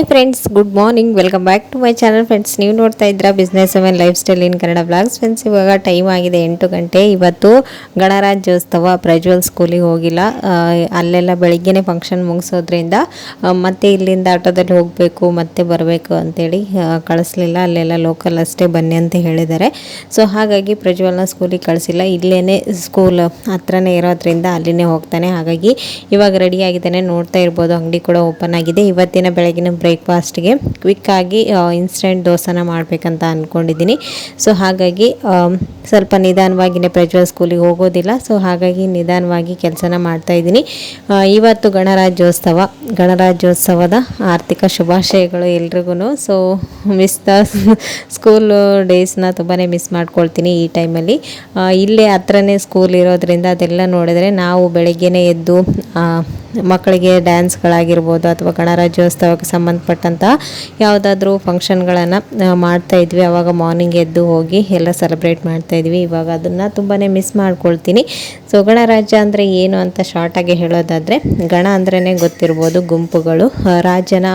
Hi friends good morning welcome back to my channel friends ನೀವು ನೋಡ್ತಾ ಇದ್ದೀರಾ business amen lifestyle in Kannada blogs friends ಇವಾಗ time ಆಗಿದೆ ಎಂಟು ಗಂಟೆ. ಇವತ್ತು ಗಣರಾಜ್ಯೋತ್ಸವ, ಪ್ರಜ್ವಲ್ ಸ್ಕೂಲಿಗೆ ಹೋಗಿಲ್ಲ. ಅಲ್ಲೆಲ್ಲ ಬೆಳಿಗ್ಗೆನೇ ಫಂಕ್ಷನ್ ಮುಗಿಸೋದ್ರಿಂದ ಮತ್ತೆ ಇಲ್ಲಿಂದ ಆಟೋದಲ್ಲಿ ಹೋಗಬೇಕು, ಮತ್ತೆ ಬರಬೇಕು ಅಂತೇಳಿ ಕಳಿಸ್ಲಿಲ್ಲ. ಅಲ್ಲೆಲ್ಲ ಲೋಕಲ್ ಅಷ್ಟೇ ಬನ್ನಿ ಅಂತ ಹೇಳಿದ್ದಾರೆ. ಸೊ ಹಾಗಾಗಿ ಪ್ರಜ್ವಲ್ನ ಸ್ಕೂಲಿಗೆ ಕಳಿಸಿಲ್ಲ. ಇಲ್ಲೇ ಸ್ಕೂಲ್ ಹತ್ರನೇ ಇರೋದ್ರಿಂದ ಅಲ್ಲಿನೇ ಹೋಗ್ತಾನೆ. ಹಾಗಾಗಿ ಇವಾಗ ರೆಡಿ ಆಗಿದ್ದಾನೆ. ನೋಡ್ತಾ ಇರ್ಬೋದು. ಅಂಗಡಿ ಕೂಡ ಓಪನ್ ಆಗಿದೆ. ಇವತ್ತಿನ ಬೆಳಗಿನ ಬ್ರೇಕ್ಫಾಸ್ಟ್ಗೆ ಕ್ವಿಕ್ಕಾಗಿ ಇನ್ಸ್ಟೆಂಟ್ ದೋಸೆನ ಮಾಡಬೇಕಂತ ಅಂದ್ಕೊಂಡಿದ್ದೀನಿ ಸೊ ಹಾಗಾಗಿ ಸ್ವಲ್ಪ ನಿಧಾನವಾಗಿನೇ ಪ್ರಜ್ವಲ್ ಸ್ಕೂಲಿಗೆ ಹೋಗೋದಿಲ್ಲ. ಸೊ ಹಾಗಾಗಿ ನಿಧಾನವಾಗಿ ಕೆಲಸನ ಮಾಡ್ತಾ ಇದ್ದೀನಿ. ಇವತ್ತು ಗಣರಾಜ್ಯೋತ್ಸವ, ಗಣರಾಜ್ಯೋತ್ಸವದ ಆರ್ಥಿಕ ಶುಭಾಶಯಗಳು ಎಲ್ರಿಗೂ ಸೊ ಮಿಸ್ ದ ಸ್ಕೂಲ್ ಡೇಸ್ನ ತುಂಬಾ ಮಿಸ್ ಮಾಡ್ಕೊಳ್ತೀನಿ ಈ ಟೈಮಲ್ಲಿ. ಇಲ್ಲೇ ಹತ್ರನೇ ಸ್ಕೂಲ್ ಇರೋದ್ರಿಂದ ಅದೆಲ್ಲ ನೋಡಿದರೆ ನಾವು ಬೆಳಗ್ಗೆನೇ ಎದ್ದು ಮಕ್ಕಳಿಗೆ ಡ್ಯಾನ್ಸ್ಗಳಾಗಿರ್ಬೋದು ಅಥವಾ ಗಣರಾಜ್ಯೋತ್ಸವಕ್ಕೆ ಸಂಬಂಧಪಟ್ಟಂಥ ಯಾವುದಾದ್ರೂ ಫಂಕ್ಷನ್ಗಳನ್ನು ಮಾಡ್ತಾ ಇದ್ವಿ. ಅವಾಗ ಮಾರ್ನಿಂಗ್ ಎದ್ದು ಹೋಗಿ ಎಲ್ಲ ಸೆಲೆಬ್ರೇಟ್ ಮಾಡ್ತಾ ಇದ್ವಿ. ಇವಾಗ ಅದನ್ನು ತುಂಬಾ ಮಿಸ್ ಮಾಡ್ಕೊಳ್ತೀನಿ. ಸೊ ಗಣರಾಜ್ಯ ಅಂದರೆ ಏನು ಅಂತ ಶಾರ್ಟಾಗಿ ಹೇಳೋದಾದರೆ, ಗಣ ಅಂದ್ರೇ ಗೊತ್ತಿರ್ಬೋದು ಗುಂಪುಗಳು. ರಾಜ್ಯನ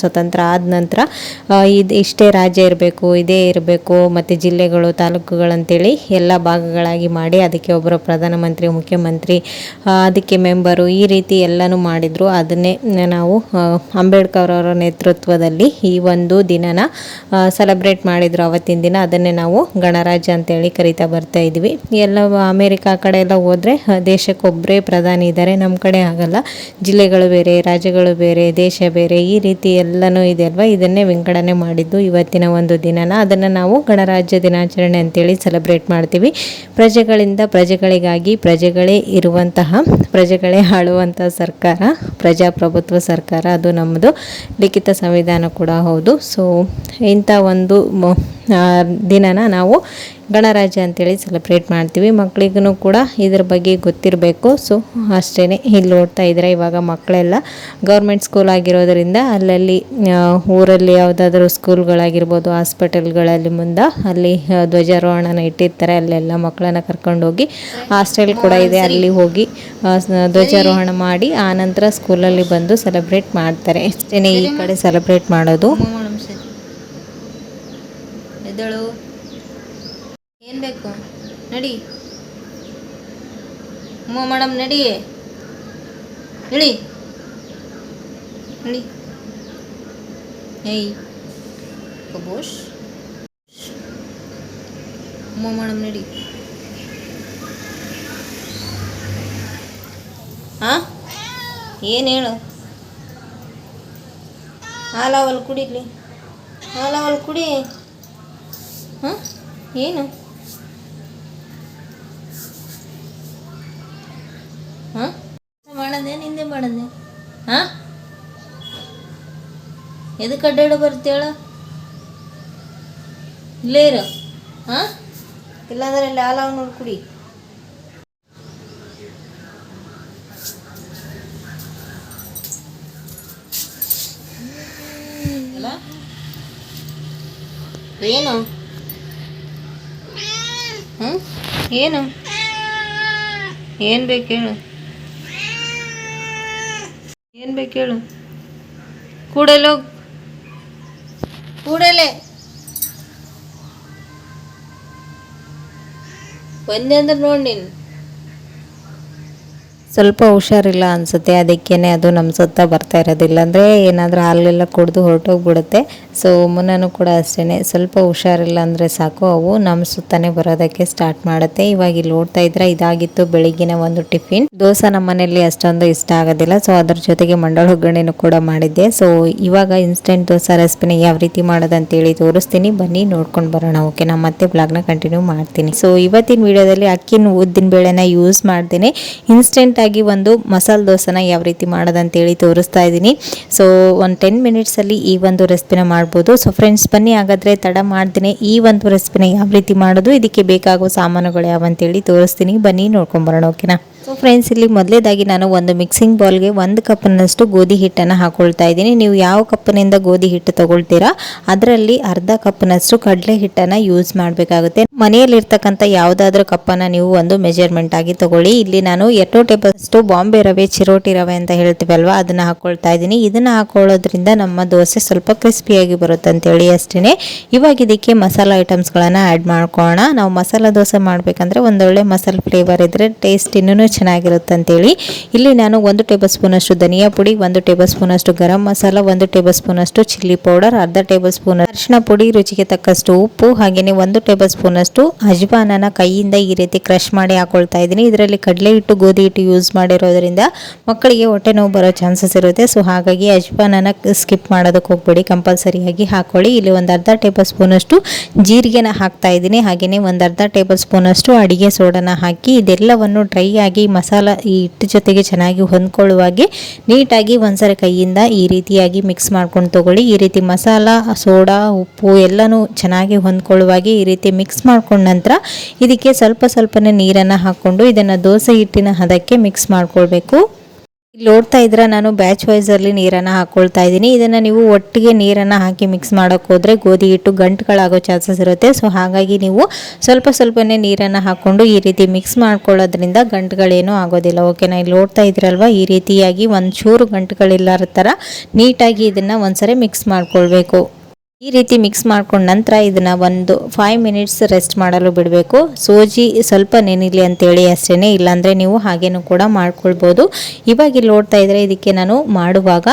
ಸ್ವತಂತ್ರ ಆದ ನಂತರ ಇದು ಇಷ್ಟೇ ರಾಜ್ಯ ಇರಬೇಕು, ಇದೇ ಇರಬೇಕು, ಮತ್ತು ಜಿಲ್ಲೆಗಳು, ತಾಲೂಕುಗಳಂತೇಳಿ ಎಲ್ಲ ಭಾಗಗಳಾಗಿ ಮಾಡಿ ಅದಕ್ಕೆ ಒಬ್ಬರು ಪ್ರಧಾನಮಂತ್ರಿ, ಮುಖ್ಯಮಂತ್ರಿ ಅದಕ್ಕೆ ಮೆಂಬರು ಈ ರೀತಿ ಎಲ್ಲನೂ ಮಾಡಿದರು. ಅದನ್ನೇ ನಾವು ಅಂಬೇಡ್ಕರ್ ಅವರ ನೇತೃತ್ವದಲ್ಲಿ ಈ ಒಂದು ದಿನನ ಸೆಲೆಬ್ರೇಟ್ ಮಾಡಿದರು ಅವತ್ತಿನ ದಿನ. ಅದನ್ನೇ ನಾವು ಗಣರಾಜ್ಯ ಅಂತೇಳಿ ಕರಿತಾ ಬರ್ತಾ ಇದ್ವಿ. ಎಲ್ಲ ಅಮೇರಿಕಾ ಕಡೆ ಎಲ್ಲ ಹೋದರೆ ದೇಶಕ್ಕೊಬ್ಬರೇ ಪ್ರಧಾನಿ ಇದ್ದಾರೆ ನಮ್ಮ ಕಡೆ ಆಗಲ್ಲ. ಜಿಲ್ಲೆಗಳು ಬೇರೆ, ರಾಜ್ಯಗಳು ಬೇರೆ, ದೇಶ ಬೇರೆ, ಈ ರೀತಿ ಎಲ್ಲನೂ ಇದೆ ಅಲ್ವಾ? ಇದನ್ನೇ ವಿಂಗಡಣೆ ಮಾಡಿದ್ದು ಇವತ್ತಿನ ಒಂದು ದಿನನ. ಅದನ್ನು ನಾವು ಗಣರಾಜ್ಯ ದಿನಾಚರಣೆ ಅಂತೇಳಿ ಸೆಲೆಬ್ರೇಟ್ ಮಾಡ್ತೀವಿ. ಪ್ರಜೆಗಳಿಂದ ಪ್ರಜೆಗಳಿಗಾಗಿ, ಪ್ರಜೆಗಳೇ ಇರುವಂತಹ, ಪ್ರಜೆಗಳೇ ಆಳುವಂಥ ಸರ್ಕಾರ, ಪ್ರಜಾಪ್ರಭುತ್ವ ಸರ್ಕಾರ, ಅದು ನಮ್ಮದು ಲಿಖಿತ ಸಂವಿಧಾನ ಕೂಡ ಹೌದು. ಸೊ ಇಂಥ ಒಂದು ದಿನನ ನಾವು ಗಣರಾಜ್ಯ ಅಂತೇಳಿ ಸೆಲೆಬ್ರೇಟ್ ಮಾಡ್ತೀವಿ. ಮಕ್ಕಳಿಗೂ ಕೂಡ ಇದ್ರ ಬಗ್ಗೆ ಗೊತ್ತಿರಬೇಕು. ಸೊ ಅಷ್ಟೇ ಇಲ್ಲಿ ನೋಡ್ತಾ ಇದ್ದಾರೆ ಇವಾಗ ಮಕ್ಕಳೆಲ್ಲ ಗೌರ್ಮೆಂಟ್ ಸ್ಕೂಲ್ ಆಗಿರೋದರಿಂದ ಅಲ್ಲಲ್ಲಿ ಊರಲ್ಲಿ ಯಾವುದಾದ್ರೂ ಸ್ಕೂಲ್ಗಳಾಗಿರ್ಬೋದು ಹಾಸ್ಪಿಟಲ್ಗಳಲ್ಲಿ ಮುಂದೆ ಅಲ್ಲಿ ಧ್ವಜಾರೋಹಣನ ಇಟ್ಟಿರ್ತಾರೆ. ಅಲ್ಲೆಲ್ಲ ಮಕ್ಕಳನ್ನ ಕರ್ಕೊಂಡೋಗಿ ಹಾಸ್ಟೆಲ್ ಕೂಡ ಇದೆ. ಅಲ್ಲಿ ಹೋಗಿ ಧ್ವಜಾರೋಹಣ ಮಾಡಿ ಆನಂತರ ನಂತರ ಸ್ಕೂಲಲ್ಲಿ ಬಂದು ಸೆಲೆಬ್ರೇಟ್ ಮಾಡ್ತಾರೆ. ಅಷ್ಟೇ ಈ ಕಡೆ ಸೆಲೆಬ್ರೇಟ್ ಮಾಡೋದು. ಎದ್ದಳು. ಏನು ಬೇಕು? ನಡಿ. ಅಮ್ಮ ಮೇಡಮ್, ನಡಿ. ಹೇಳಿ ನಡಿ. ಏಯ್. ಕಬೋಶ್ ಅಮ್ಮ ಮೇಡಮ್, ನಡಿ. ಹಾ ಏನು ಹೇಳು? ಹಾಲವಲ್ ಕುಡಿಲಿ. ಹಾಲವಲ್ ಕುಡಿ. ಹಾಂ ಏನು? ಮಾಡದೆ ನಿಂದೆ ಮಾಡದೆ ಹಾಂ ಎದಕ್ಕೆ ಅಡ್ಡಾಡ ಬರ್ತೇಳ ಇಲ್ಲೇ ಇರು ಹಾಂ ಇಲ್ಲಾಂದ್ರೆ ಇಲ್ಲಿ ಹಾಲವ್ ನೋಡಿ ಕುಡಿ ಅಲ್ಲ? ಏನು ಹ್ಞೂ ಏನು ಏನು ಬೇಕು ಹೇಳು ಏನು ಬೇಕು ಹೇಳು ಕೂಡಲೋ ಕೂಡಲೇ ಬಂದೆ ಅಂದ್ರೆ ನೋಡಿ ನೀನು ಸ್ವಲ್ಪ ಹುಷಾರಿಲ್ಲ ಅನಿಸುತ್ತೆ, ಅದಕ್ಕೇನೆ ಅದು ನಮ್ಮ ಸುತ್ತ ಬರ್ತಾ ಇರೋದಿಲ್ಲ. ಅಂದರೆ ಏನಾದರೂ ಹಾಲೆಲ್ಲ ಕುಡಿದು ಹೊರಟೋಗ್ಬಿಡುತ್ತೆ. ಸೊ ಮುನ್ನೂ ಕೂಡ ಅಷ್ಟೇ ಸ್ವಲ್ಪ ಹುಷಾರಿಲ್ಲ ಅಂದರೆ ಸಾಕು, ಅವು ನಮ್ಮ ಸುತ್ತನೇ ಬರೋದಕ್ಕೆ ಸ್ಟಾರ್ಟ್ ಮಾಡುತ್ತೆ. ಇವಾಗ ಇಲ್ಲಿ ನೋಡ್ತಾ ಇದ್ರೆ ಇದಾಗಿತ್ತು ಬೆಳಿಗ್ಗಿನ ಒಂದು ಟಿಫಿನ್. ದೋಸೆ ನಮ್ಮ ಮನೆಯಲ್ಲಿ ಅಷ್ಟೊಂದು ಇಷ್ಟ ಆಗೋದಿಲ್ಲ. ಸೊ ಅದ್ರ ಜೊತೆಗೆ ಮಂಡಳ ಒಗ್ಗರಣೆನೂ ಕೂಡ ಮಾಡಿದ್ದೆ. ಸೊ ಇವಾಗ ಇನ್ಸ್ಟೆಂಟ್ ದೋಸೆ ರೆಸಿಪಿನ ಯಾವ ರೀತಿ ಮಾಡೋದಂತೇಳಿ ತೋರಿಸ್ತೀನಿ. ಬನ್ನಿ, ನೋಡ್ಕೊಂಡು ಬರೋಣ. ಓಕೆ ನಾನು ಮತ್ತೆ ಬ್ಲಾಗ್ನ ಕಂಟಿನ್ಯೂ ಮಾಡ್ತೀನಿ. ಸೊ ಇವತ್ತಿನ ವಿಡಿಯೋದಲ್ಲಿ ಅಕ್ಕಿನ ಉದ್ದಿನ ಬೇಳೆನ ಯೂಸ್ ಮಾಡ್ತೀನಿ. ಇನ್ಸ್ಟೆಂಟ್ ಆಗಿ ಒಂದು ಮಸಾಲೆ ದೋಸೆನ ಯಾವ ರೀತಿ ಮಾಡೋದಂತೇಳಿ ತೋರಿಸ್ತಾ ಇದ್ದೀನಿ. ಸೊ ಒಂದು ಟೆನ್ ಮಿನಿಟ್ಸಲ್ಲಿ ಈ ಒಂದು ರೆಸಿಪಿನ ಮಾಡ್ಬೋದು. ಸೊ ಫ್ರೆಂಡ್ಸ್ ಬನ್ನಿ, ಹಾಗಾದರೆ ತಡ ಮಾಡ್ತೀನಿ. ಈ ಒಂದು ರೆಸಿಪಿನ ಯಾವ ರೀತಿ ಮಾಡೋದು, ಇದಕ್ಕೆ ಬೇಕಾಗುವ ಸಾಮಾನುಗಳು ಯಾವಂತೇಳಿ ತೋರಿಸ್ತೀನಿ. ಬನ್ನಿ ನೋಡ್ಕೊಂಬರೋಣ ಓಕೆನಾ ಸೊ ಫ್ರೆಂಡ್ಸ್ ಇಲ್ಲಿ ಮೊದಲೇದಾಗಿ ನಾನು ಒಂದು ಮಿಕ್ಸಿಂಗ್ ಬೌಲ್ಗೆ ಒಂದು ಕಪ್ನಷ್ಟು ಗೋಧಿ ಹಿಟ್ಟನ್ನು ಹಾಕೊಳ್ತಾ ಇದ್ದೀನಿ. ನೀವು ಯಾವ ಕಪ್ಪಿನಿಂದ ಗೋಧಿ ಹಿಟ್ಟು ತಗೊಳ್ತೀರಾ, ಅದರಲ್ಲಿ ಅರ್ಧ ಕಪ್ನಷ್ಟು ಕಡಲೆ ಹಿಟ್ಟನ್ನು ಯೂಸ್ ಮಾಡಬೇಕಾಗುತ್ತೆ. ಮನೆಯಲ್ಲಿರ್ತಕ್ಕಂಥ ಯಾವುದಾದ್ರೂ ಕಪ್ಪನ್ನು ನೀವು ಒಂದು ಮೆಜರ್ಮೆಂಟ್ ಆಗಿ ತಗೊಳ್ಳಿ. ಇಲ್ಲಿ ನಾನು ಎರಡು ಟೇಬಲ್ ಅಷ್ಟು ಬಾಂಬೆ ರವೆ, ಚಿರೋಟಿ ರವೆ ಅಂತ ಹೇಳ್ತೀವಲ್ವಾ, ಅದನ್ನು ಹಾಕೊಳ್ತಾ ಇದ್ದೀನಿ. ಇದನ್ನು ಹಾಕೊಳ್ಳೋದ್ರಿಂದ ನಮ್ಮ ದೋಸೆ ಸ್ವಲ್ಪ ಕ್ರಿಸ್ಪಿಯಾಗಿ ಬರುತ್ತೆ ಅಂತೇಳಿ ಅಷ್ಟೇ ಇವಾಗ ಇದಕ್ಕೆ ಮಸಾಲ ಐಟಮ್ಸ್ಗಳನ್ನು ಆ್ಯಡ್ ಮಾಡ್ಕೊಳ್ಳೋಣ. ನಾವು ಮಸಾಲ ದೋಸೆ ಮಾಡಬೇಕಂದ್ರೆ ಒಂದೊಳ್ಳೆ ಮಸಾಲೆ ಫ್ಲೇವರ್ ಇದ್ದರೆ ಟೇಸ್ಟ್ ಇನ್ನೂ ಚೆನ್ನಾಗಿರುತ್ತೆ ಅಂತೇಳಿ ಇಲ್ಲಿ ನಾನು ಒಂದು ಟೇಬಲ್ ಸ್ಪೂನಷ್ಟು ಧನಿಯಾ ಪುಡಿ, ಒಂದು ಟೇಬಲ್ ಸ್ಪೂನಷ್ಟು ಗರಂ ಮಸಾಲ, ಒಂದು ಟೇಬಲ್ ಸ್ಪೂನಷ್ಟು ಚಿಲ್ಲಿ ಪೌಡರ್ ಅರ್ಧ ಟೇಬಲ್ ಸ್ಪೂನ್ ಅರಿಶಿನ ಪುಡಿ, ರುಚಿಗೆ ತಕ್ಕಷ್ಟು ಉಪ್ಪು ಹಾಗೆಯೇ ಒಂದು ಟೇಬಲ್ ಸ್ಪೂನಷ್ಟು ಅಜ್ವಾನನ ಕೈಯಿಂದ ಈ ರೀತಿ ಕ್ರಷ್ ಮಾಡಿ ಹಾಕೊಳ್ತಾ ಇದ್ದೀನಿ. ಇದರಲ್ಲಿ ಕಡಲೆ ಹಿಟ್ಟು, ಗೋಧಿ ಹಿಟ್ಟು ಯೂಸ್ ಮಾಡಿರೋದ್ರಿಂದ ಮಕ್ಕಳಿಗೆ ಹೊಟ್ಟೆ ನೋವು ಬರೋ ಚಾನ್ಸಸ್ ಇರುತ್ತೆ. ಸೊ ಹಾಗಾಗಿ ಅಜ್ವಾನನ ಸ್ಕಿಪ್ ಮಾಡೋದಕ್ಕೆ ಹೋಗ್ಬೇಡಿ. ಕಂಪಲ್ಸರಿಯಾಗಿ ಹಾಕೊಳ್ಳಿ. ಇಲ್ಲಿ ಒಂದು ಅರ್ಧ ಟೇಬಲ್ ಸ್ಪೂನಷ್ಟು ಜೀರಿಗೆನ ಹಾಕ್ತಾ ಇದ್ದೀನಿ. ಹಾಗೆಯೇ ಒಂದು ಅರ್ಧ ಟೇಬಲ್ ಸ್ಪೂನಷ್ಟು ಅಡುಗೆ ಸೋಡನ ಹಾಕಿ ಇದೆಲ್ಲವನ್ನು ಡ್ರೈ ಆಗಿ ಮಸಾಲ ಈ ಹಿಟ್ಟು ಜೊತೆಗೆ ಚೆನ್ನಾಗಿ ಹೊಂದ್ಕೊಳ್ಳುವಾಗೆ ನೀಟಾಗಿ ಒಂದ್ಸರಿ ಕೈಯಿಂದ ಈ ರೀತಿಯಾಗಿ ಮಿಕ್ಸ್ ಮಾಡ್ಕೊಂಡು ತಗೊಳ್ಳಿ. ಈ ರೀತಿ ಮಸಾಲ, ಸೋಡಾ, ಉಪ್ಪು ಎಲ್ಲನೂ ಚೆನ್ನಾಗಿ ಹೊಂದ್ಕೊಳ್ಳುವಾಗೆ ಈ ರೀತಿ ಮಿಕ್ಸ್ ಮಾಡ್ಕೊಂಡ ನಂತರ ಇದಕ್ಕೆ ಸ್ವಲ್ಪ ಸ್ವಲ್ಪನೇ ನೀರನ್ನು ಹಾಕ್ಕೊಂಡು ಇದನ್ನು ದೋಸೆ ಹಿಟ್ಟಿನ ಹದಕ್ಕೆ ಮಿಕ್ಸ್ ಮಾಡ್ಕೊಳ್ಬೇಕು. ಇಲ್ಲಿ ನೋಡ್ತಾ ಇದ್ರೆ ನಾನು ಬ್ಯಾಚ್ ವೈಸ್ ಅಲ್ಲಿ ನೀರನ್ನ ಹಾಕೊಳ್ತಾ ಇದ್ದೀನಿ. ಇದನ್ನ ನೀವು ಒಟ್ಟಿಗೆ ನೀರನ್ನ ಹಾಕಿ ಮಿಕ್ಸ್ ಮಾಡೋಕ್ಕೆ ಹೋದ್ರೆ ಗೋಧಿ ಹಿಟ್ಟು ಗಂಟುಗಳಾಗೋ ಚಾನ್ಸಸ್ ಇರುತ್ತೆ. ಸೊ ಹಾಗಾಗಿ ನೀವು ಸ್ವಲ್ಪ ಸ್ವಲ್ಪನೇ ನೀರನ್ನ ಹಾಕೊಂಡು ಈ ರೀತಿ ಮಿಕ್ಸ್ ಮಾಡ್ಕೊಳ್ಳೋದ್ರಿಂದ ಗಂಟುಗಳೇನೂ ಆಗೋದಿಲ್ಲ. ಓಕೆನಾ ಇಲ್ಲಿ ನೋಡ್ತಾ ಇದ್ರಲ್ವ ಈ ರೀತಿಯಾಗಿ ಒಂದು ಚೂರು ಗಂಟುಗಳಿಲ್ಲಾರ ಥರ ನೀಟಾಗಿ ಇದನ್ನ ಒಂದ್ಸರಿ ಮಿಕ್ಸ್ ಮಾಡ್ಕೊಳ್ಬೇಕು. ಈ ರೀತಿ ಮಿಕ್ಸ್ ಮಾಡ್ಕೊಂಡ ನಂತರ ಇದನ್ನ ಒಂದು ಫೈವ್ ಮಿನಿಟ್ಸ್ ರೆಸ್ಟ್ ಮಾಡಲು ಬಿಡಬೇಕು. ಸೋಜಿ ಸ್ವಲ್ಪ ನೆನಿಲಿ ಅಂತೇಳಿ ಅಷ್ಟೇ ಇಲ್ಲಾಂದರೆ ನೀವು ಹಾಗೇನೂ ಕೂಡ ಮಾಡ್ಕೊಳ್ಬೋದು. ಇವಾಗ ಇಲ್ಲಿ ನೋಡ್ತಾ ಇದ್ದರೆ ಇದಕ್ಕೆ ನಾನು ಮಾಡುವಾಗ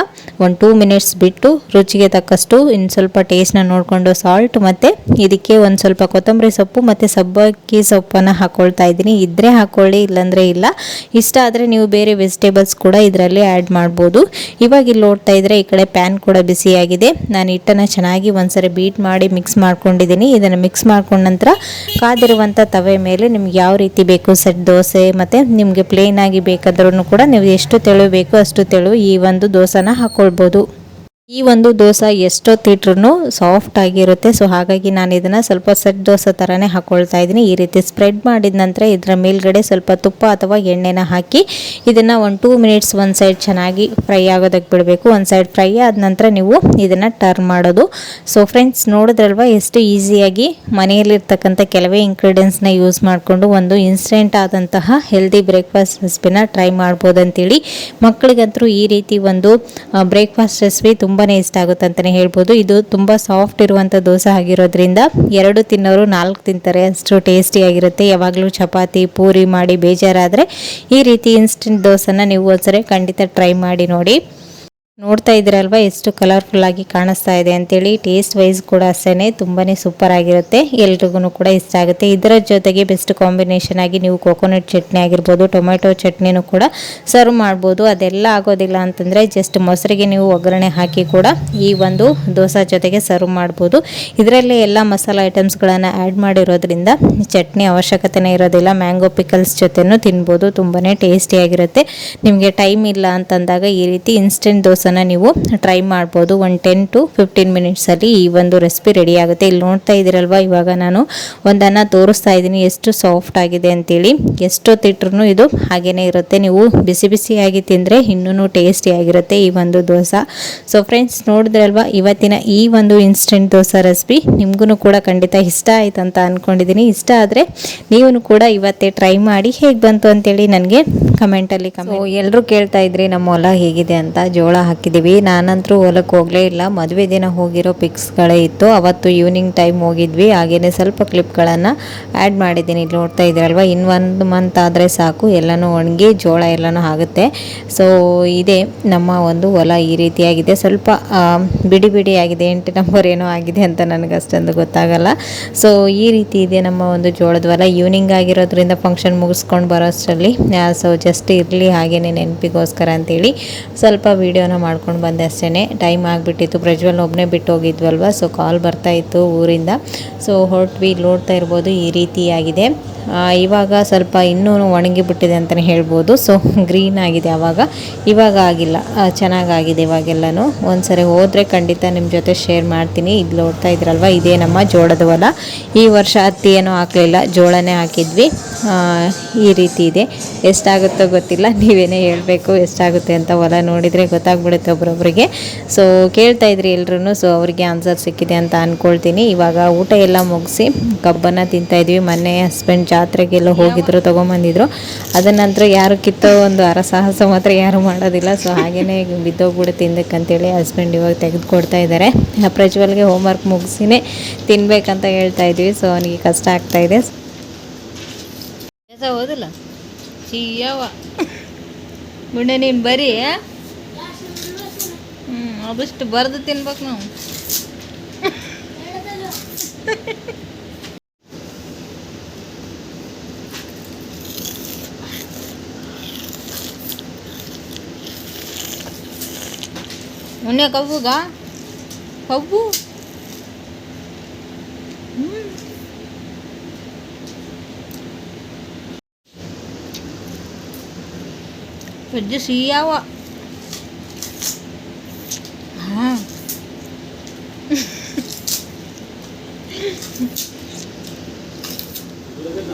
ಒಂದು ಟೂ ಮಿನಿಟ್ಸ್ ಬಿಟ್ಟು ರುಚಿಗೆ ತಕ್ಕಷ್ಟು ಇನ್ನು ಸ್ವಲ್ಪ ಟೇಸ್ಟ್ನ ನೋಡಿಕೊಂಡು ಸಾಲ್ಟ್ ಮತ್ತು ಇದಕ್ಕೆ ಒಂದು ಸ್ವಲ್ಪ ಕೊತ್ತಂಬರಿ ಸೊಪ್ಪು ಮತ್ತು ಸಬ್ಬಕ್ಕಿ ಸೊಪ್ಪನ್ನು ಹಾಕ್ಕೊಳ್ತಾ ಇದ್ದೀನಿ. ಇದ್ದರೆ ಹಾಕ್ಕೊಳ್ಳಿ ಇಲ್ಲಾಂದರೆ ಇಲ್ಲ. ಇಷ್ಟ ಆದರೆ ನೀವು ಬೇರೆ ವೆಜಿಟೇಬಲ್ಸ್ ಕೂಡ ಇದರಲ್ಲಿ ಆ್ಯಡ್ ಮಾಡ್ಬೋದು. ಇವಾಗ ಇಲ್ಲಿ ನೋಡ್ತಾ ಇದ್ದರೆ ಈ ಕಡೆ ಪ್ಯಾನ್ ಕೂಡ ಬಿಸಿಯಾಗಿದೆ. ನಾನು ಹಿಟ್ಟನ್ನು ಚೆನ್ನಾಗಿ ಒಂದ್ಸರಿ ಬೀಟ್ ಮಾಡಿ ಮಿಕ್ಸ್ ಮಾಡ್ಕೊಂಡಿದ್ದೀನಿ. ಇದನ್ನು ಮಿಕ್ಸ್ ಮಾಡ್ಕೊಂಡ ನಂತರ ಕಾದಿರುವಂಥ ತವೆ ಮೇಲೆ ನಿಮ್ಗೆ ಯಾವ ರೀತಿ ಬೇಕು ಸೆಟ್ ದೋಸೆ ಮತ್ತು ನಿಮಗೆ ಪ್ಲೇನ್ ಆಗಿ ಬೇಕಾದ್ರೂ ಕೂಡ ನೀವು ಎಷ್ಟು ತೆಳು ಬೇಕು ಅಷ್ಟು ತೆಳು ಈ ಒಂದು ದೋಸೆನ ಹಾಕ್ಕೊಳ್ಬೋದು ಈ ಒಂದು ದೋಸೆ ಎಷ್ಟೊತ್ತಿಟ್ರು ಸಾಫ್ಟ್ ಆಗಿರುತ್ತೆ. ಸೊ ಹಾಗಾಗಿ ನಾನು ಇದನ್ನು ಸ್ವಲ್ಪ ಸೆಟ್ ದೋಸೆ ಥರನೇ ಹಾಕ್ಕೊಳ್ತಾ ಇದ್ದೀನಿ. ಈ ರೀತಿ ಸ್ಪ್ರೆಡ್ ಮಾಡಿದ ನಂತರ ಇದರ ಮೇಲ್ಗಡೆ ಸ್ವಲ್ಪ ತುಪ್ಪ ಅಥವಾ ಎಣ್ಣೆನ ಹಾಕಿ ಇದನ್ನು ಒಂದು ಟೂ ಮಿನಿಟ್ಸ್ ಒಂದು ಸೈಡ್ ಚೆನ್ನಾಗಿ ಫ್ರೈ ಆಗೋದಕ್ಕೆ ಬಿಡಬೇಕು. ಒಂದು ಸೈಡ್ ಫ್ರೈ ಆದ ನಂತರ ನೀವು ಇದನ್ನು ಟರ್ನ್ ಮಾಡೋದು. ಸೊ ಫ್ರೆಂಡ್ಸ್ ನೋಡಿದ್ರಲ್ವ? ಎಷ್ಟು ಈಸಿಯಾಗಿ ಮನೆಯಲ್ಲಿರ್ತಕ್ಕಂಥ ಕೆಲವೇ ಇಂಗ್ರೀಡಿಯೆಂಟ್ಸ್ನ ಯೂಸ್ ಮಾಡಿಕೊಂಡು ಒಂದು ಇನ್ಸ್ಟೆಂಟ್ ಆದಂತಹ ಹೆಲ್ದಿ ಬ್ರೇಕ್ಫಾಸ್ಟ್ ರೆಸಿಪಿನ ಟ್ರೈ ಮಾಡ್ಬೋದು ಅಂತೇಳಿ ಮಕ್ಕಳಿಗಂತೂ ಈ ರೀತಿ ಒಂದು ಬ್ರೇಕ್ಫಾಸ್ಟ್ ರೆಸಿಪಿ ತುಂಬಾ ಇಷ್ಟ ಆಗುತ್ತೆ ಅಂತಲೇ ಹೇಳ್ಬೋದು. ಇದು ತುಂಬ ಸಾಫ್ಟ್ ಇರುವಂಥ ದೋಸೆ ಆಗಿರೋದ್ರಿಂದ ಎರಡು ತಿನ್ನೋರು ನಾಲ್ಕು ತಿಂತಾರೆ. ಅಷ್ಟು ಟೇಸ್ಟಿಯಾಗಿರುತ್ತೆ ಯಾವಾಗಲೂ ಚಪಾತಿ, ಪೂರಿ ಮಾಡಿ ಬೇಜಾರಾದರೆ ಈ ರೀತಿ ಇನ್ಸ್ಟೆಂಟ್ ದೋಸೆನ ನೀವು ಒಂದ್ಸರಿ ಖಂಡಿತ ಟ್ರೈ ಮಾಡಿ ನೋಡಿ. ನೋಡ್ತಾ ಇದ್ರಲ್ವಾ ಎಷ್ಟು ಕಲರ್ಫುಲ್ ಆಗಿ ಕಾಣಿಸ್ತಾ ಇದೆ ಅಂತೇಳಿ ಟೇಸ್ಟ್ ವೈಸ್ ಕೂಡ ಅಷ್ಟೇ ತುಂಬಾ ಸೂಪರ್ ಆಗಿರುತ್ತೆ. ಎಲ್ರಿಗೂ ಕೂಡ ಇಷ್ಟ ಆಗುತ್ತೆ. ಇದರ ಜೊತೆಗೆ ಬೆಸ್ಟ್ ಕಾಂಬಿನೇಷನ್ ಆಗಿ ನೀವು ಕೋಕೋನಟ್ ಚಟ್ನಿ ಆಗಿರ್ಬೋದು ಟೊಮೆಟೊ ಚಟ್ನಿನೂ ಕೂಡ ಸರ್ವ್ ಮಾಡ್ಬೋದು. ಅದೆಲ್ಲ ಆಗೋದಿಲ್ಲ ಅಂತಂದರೆ ಜಸ್ಟ್ ಮೊಸರಿಗೆ ನೀವು ಒಗ್ಗರಣೆ ಹಾಕಿ ಕೂಡ ಈ ಒಂದು ದೋಸೆ ಜೊತೆಗೆ ಸರ್ವ್ ಮಾಡ್ಬೋದು. ಇದರಲ್ಲಿ ಎಲ್ಲ ಮಸಾಲೆ ಐಟಮ್ಸ್ಗಳನ್ನು ಆ್ಯಡ್ ಮಾಡಿರೋದ್ರಿಂದ ಚಟ್ನಿ ಅವಶ್ಯಕತೆನೇ ಇರೋದಿಲ್ಲ. ಮ್ಯಾಂಗೋ ಪಿಕಲ್ಸ್ ಜೊತೆನೂ ತಿನ್ಬೋದು ತುಂಬಾ ಟೇಸ್ಟಿಯಾಗಿರುತ್ತೆ ನಿಮಗೆ ಟೈಮ್ ಇಲ್ಲ ಅಂತಂದಾಗ ಈ ರೀತಿ ಇನ್ಸ್ಟೆಂಟ್ ದೋಸೆನ ನೀವು ಟ್ರೈ ಮಾಡ್ಬೋದು. ಒಂದು ಟೆನ್ ಟು ಫಿಫ್ಟೀನ್ ಮಿನಿಟ್ಸಲ್ಲಿ ಈ ಒಂದು ರೆಸಿಪಿ ರೆಡಿ ಆಗುತ್ತೆ. ಇಲ್ಲಿ ನೋಡ್ತಾ ಇದ್ದೀರಲ್ವ? ಇವಾಗ ನಾನು ಒಂದನ್ನು ತೋರಿಸ್ತಾ ಇದ್ದೀನಿ. ಎಷ್ಟು ಸಾಫ್ಟ್ ಆಗಿದೆ ಅಂತೇಳಿ. ಎಷ್ಟೊತ್ತಿಟ್ರು ಇದು ಹಾಗೇನೇ ಇರುತ್ತೆ. ನೀವು ಬಿಸಿ ಬಿಸಿಯಾಗಿ ತಿಂದರೆ ಇನ್ನೂ ಟೇಸ್ಟಿಯಾಗಿರುತ್ತೆ ಈ ಒಂದು ದೋಸೆ. So friends ನೋಡಿದ್ರಲ್ವ? ಇವತ್ತಿನ ಈ ಒಂದು ಇನ್ಸ್ಟೆಂಟ್ ದೋಸೆ ರೆಸಿಪಿ ನಿಮಗೂ ಕೂಡ ಖಂಡಿತ ಇಷ್ಟ ಆಯ್ತು ಅಂತ ಅಂದ್ಕೊಂಡಿದ್ದೀನಿ ಇಷ್ಟ ಆದರೆ ನೀವು ಕೂಡ ಇವತ್ತೇ ಟ್ರೈ ಮಾಡಿ ಹೇಗೆ ಬಂತು ಅಂತೇಳಿ ನನಗೆ ಕಮೆಂಟಲ್ಲಿ ಕಮೆಂಟ್ ಎಲ್ಲರೂ ಕೇಳ್ತಾ ಇದ್ರಿ ನಮ್ಮ ಹೊಲ ಹೇಗಿದೆ ಅಂತ. ಜೋಳ ಹಾಕಿದ್ದೀವಿ ನಾನಂತರೂ ಹೊಲಕ್ಕೆ ಹೋಗಲೇ ಇಲ್ಲ. ಮದುವೆ ದಿನ ಹೋಗಿರೋ ಪಿಕ್ಸ್ಗಳೇ ಇತ್ತು. ಅವತ್ತು ಈವ್ನಿಂಗ್ ಟೈಮ್ ಹೋಗಿದ್ವಿ. ಹಾಗೆಯೇ ಸ್ವಲ್ಪ ಕ್ಲಿಪ್ಗಳನ್ನು ಆ್ಯಡ್ ಮಾಡಿದ್ದೀನಿ. ಇಲ್ಲಿ ನೋಡ್ತಾ ಇದ್ದೀರಲ್ವ? ಒಂದು ಮಂತ್ ಆದರೆ ಸಾಕು. ಎಲ್ಲನೂ ಒಣಗಿ ಜೋಳ ಎಲ್ಲನೂ ಆಗುತ್ತೆ. ಸೊ ಇದೆ. ನಮ್ಮ ಒಂದು ಹೊಲ ಈ ರೀತಿಯಾಗಿದೆ. ಸ್ವಲ್ಪ ಬಿಡಿ ಬಿಡಿಯಾಗಿದೆ. ಎಂಟು ನಂಬರ್ ಏನೋ ಆಗಿದೆ ಅಂತ ನನಗೆ ಅಷ್ಟೊಂದು ಗೊತ್ತಾಗಲ್ಲ. ಸೊ ಈ ರೀತಿ ಇದೆ ನಮ್ಮ ಒಂದು ಜೋಳದ ಹೊಲ. ಈವ್ನಿಂಗ್ ಆಗಿರೋದ್ರಿಂದ ಫಂಕ್ಷನ್ ಮುಗಿಸ್ಕೊಂಡು ಬರೋಷ್ಟರಲ್ಲಿ ಸೊ ಜಸ್ಟ್ ಇರಲಿ. ಹಾಗೆಯೇ ನೆನಪಿಗೋಸ್ಕರ ಅಂತೇಳಿ ಸ್ವಲ್ಪ ವೀಡಿಯೋನ ಮಾಡ್ಕೊಂಡು ಬಂದೆ ಅಷ್ಟೇ ಟೈಮ್ ಆಗಿಬಿಟ್ಟಿತ್ತು. ಪ್ರಜ್ವಲ್ ಒಬ್ಬನೇ ಬಿಟ್ಟು ಹೋಗಿದ್ವಲ್ವ ಸೊ ಕಾಲ್ ಬರ್ತಾ ಇತ್ತು ಊರಿಂದ. ಸೊ ಹೊರಟ್ವಿ. ನೋಡ್ತಾ ಇರ್ಬೋದು ಈ ರೀತಿಯಾಗಿದೆ. ಇವಾಗ ಸ್ವಲ್ಪ ಇನ್ನೂ ಒಣಗಿ ಬಿಟ್ಟಿದೆ ಅಂತಲೇ ಹೇಳ್ಬೋದು. ಸೊ ಗ್ರೀನ್ ಆಗಿದೆ ಆವಾಗ ಇವಾಗ ಆಗಿಲ್ಲ. ಚೆನ್ನಾಗಾಗಿದೆ ಇವಾಗೆಲ್ಲನೂ. ಒಂದ್ಸರಿ ಹೋದರೆ ಖಂಡಿತ ನಿಮ್ಮ ಜೊತೆ ಶೇರ್ ಮಾಡ್ತೀನಿ. ಇದು ನೋಡ್ತಾ ಇದ್ರಲ್ವ? ಇದೇ ನಮ್ಮ ಜೋಳದ ಹೊಲ. ಈ ವರ್ಷ ಹತ್ತಿ ಏನೂ ಹಾಕಲಿಲ್ಲ. ಜೋಳನೇ ಹಾಕಿದ್ವಿ. ಈ ರೀತಿ ಇದೆ. ಎಷ್ಟಾಗುತ್ತೋ ಗೊತ್ತಿಲ್ಲ. ನೀವೇನೇ ಹೇಳಬೇಕು. ಎಷ್ಟಾಗುತ್ತೆ ಅಂತ ಹೊಲ ನೋಡಿದರೆ ಗೊತ್ತಾಗ್ಬಿಡುತ್ತೆ. ಒಬ್ರೊಬ್ರಿಗೆ. ಸೊ ಕೇಳ್ತಾ ಇದ್ರಿ ಎಲ್ಲರೂ ಸೊ ಅವರಿಗೆ ಆನ್ಸರ್ ಸಿಕ್ಕಿದೆ ಅಂತ ಅಂದ್ಕೊಳ್ತೀನಿ ಇವಾಗ ಊಟ ಎಲ್ಲ ಮುಗಿಸಿ ಕಬ್ಬನ್ನು ತಿಂತಾ ಇದ್ವಿ. ಮೊನ್ನೆ ಹಸ್ಬೆಂಡ್ ಜಾತ್ರೆಗೆಲ್ಲ ಹೋಗಿದ್ರು, ತೊಗೊಂಬಂದಿದ್ರು. ಅದರ ನಂತರ ಯಾರು ಕಿತ್ತೋ ಒಂದು ಅರಸಾಹಸ ಮಾತ್ರ ಯಾರು ಮಾಡೋದಿಲ್ಲ. ಸೊ ಹಾಗೆಯೇ ಬಿದ್ದೋಗ್ಬಿಡುತ್ತೆ ತಿಂದಕ್ಕಂತೇಳಿ ಹಸ್ಬೆಂಡ್ ಇವಾಗ ತೆಗೆದುಕೊಡ್ತಾ ಇದ್ದಾರೆ ಪ್ರಜ್ವಲ್ಗೆ ಹೋಮ್ವರ್ಕ್ ಮುಗಿಸಿನೇ ತಿನ್ಬೇಕಂತ ಹೇಳ್ತಾ ಇದ್ವಿ. ಸೊ ಅವನಿಗೆ ಕಷ್ಟ ಆಗ್ತಾ ಇದೆ. ಓದಲ್ಲ? ಚೀಯವ ಗುಂಡೆ ನೀನು ಬರೀ ಅದಷ್ಟು ಬರೆದು ತಿನ್ಬೇಕು ನಾವು. ಮೊನ್ನೆ ಕಬ್ಬುಗ ಕಬ್ಬು?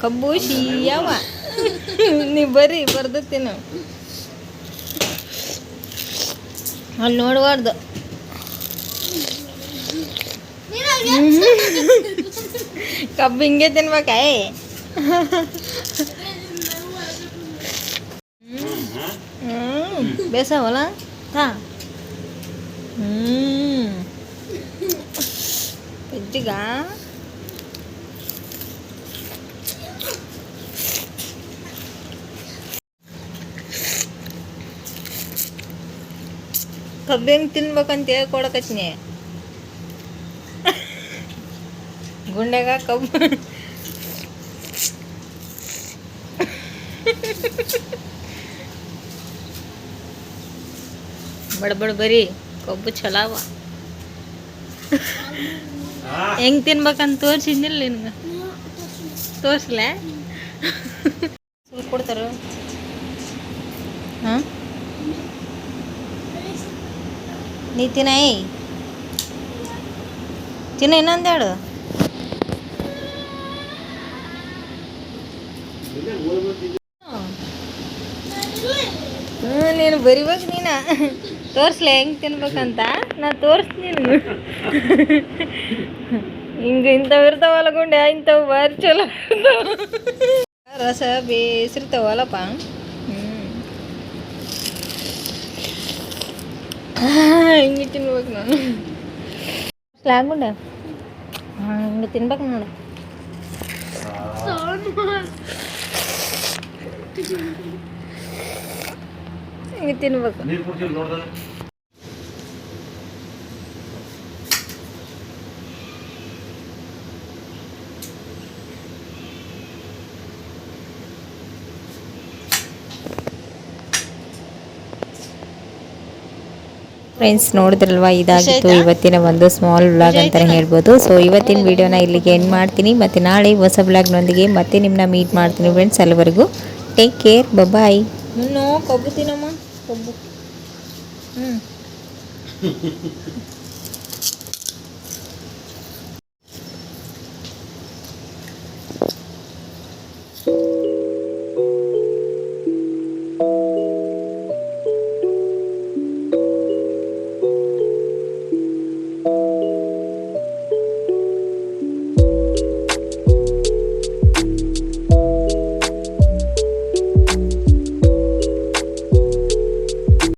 ಕಬ್ಬು ಶಿಯವ ನೀ ಬರ್ರಿ ಬರ್ದತ್ತೀನಿ ಅಲ್ಲಿ ನೋಡಬಾರ್ದು. ಕಬ್ಬು ಹಿಂಗೆ ತಿನ್ಬೇಕಾಯ್ ಹ್ಞೂ ಬೇಸವಲ್ಲ ಹಾ ಹ್ಞೂ ಪೆಜ್ಜಿಗ ಕಬ್ಬು ಹೆಂಗೆ ತಿನ್ಬೇಕಂತ ಹೇಳ್ಕೊಡಕತ್ನಿ ಗುಂಡೆಗ ಕಬ್ಬು ಬಡ ಬಡ ಬರೀ ಕೊಬ್ಬು ಚಲಾವ ಹೆಂಗ್ ತಿನ್ಬೇಕಂತ ತೋರ್ಸಿದ್ನಿಲ್ಲ ನಿನ್ಗೆ? ತೋರ್ಸ್ಲೇ? ಕೊಡ್ತಾರ? ಹಾಂ? ನೀ ತಿನ್ನ ತಿನ್ನ ಇನ್ನೊಂದೆರಡು ಹ್ಞೂ ನೀನು ಬರಿಬೇಕು ನೀನ. ತೋರಿಸ್ಲೆ, ಹೆಂಗೆ ತಿನ್ಬೇಕಂತ? ನಾ ತೋರಿಸ್ತೀನಿ ಹಿಂಗ ಇಂಥವು ಇರ್ತಾವಲ್ಲ ಗುಂಡೆ, ಇಂಥವು ಭಾರಿ ಚಲೋ. ರಸ ಬೇಸಿರ್ತಾವಲ್ಲಪ್ಪ ಹಿಂಗೆ ತಿನ್ಬೇಕು ನಾನು. ಸ್ಲಾಗುಂಡ ಹಿಂಗೆ ತಿನ್ಬೇಕು ನೋಡು ಹಿಂಗೆ ತಿನ್ಬೇಕು. ಫ್ರೆಂಡ್ಸ್ ನೋಡಿದ್ರಲ್ವಾ? ಇದಾಗಿತ್ತು ಇವತ್ತಿನ ಒಂದು ಸ್ಮಾಲ್ ವ್ಲಾಗ್ ಅಂತಲೇ ಹೇಳ್ಬೋದು. ಸೊ ಇವತ್ತಿನ ವಿಡಿಯೋನ ಇಲ್ಲಿಗೆ ಎಂಡ್ ಮಾಡ್ತೀನಿ. ಮತ್ತು ನಾಳೆ ಹೊಸ ವ್ಲಾಗ್ನೊಂದಿಗೆ ಮತ್ತೆ ನಿಮ್ಮನ್ನ ಮೀಟ್ ಮಾಡ್ತೀನಿ ಫ್ರೆಂಡ್ಸ್ ಅಲ್ಲಿವರೆಗೂ. ಟೇಕ್ ಕೇರ್ ಬಾಯ್ ಇನ್ನು ಕಬ್ಬು ತಿನ್ನಮ್ಮ ಕಬ್ಬು ಹ್ಞೂ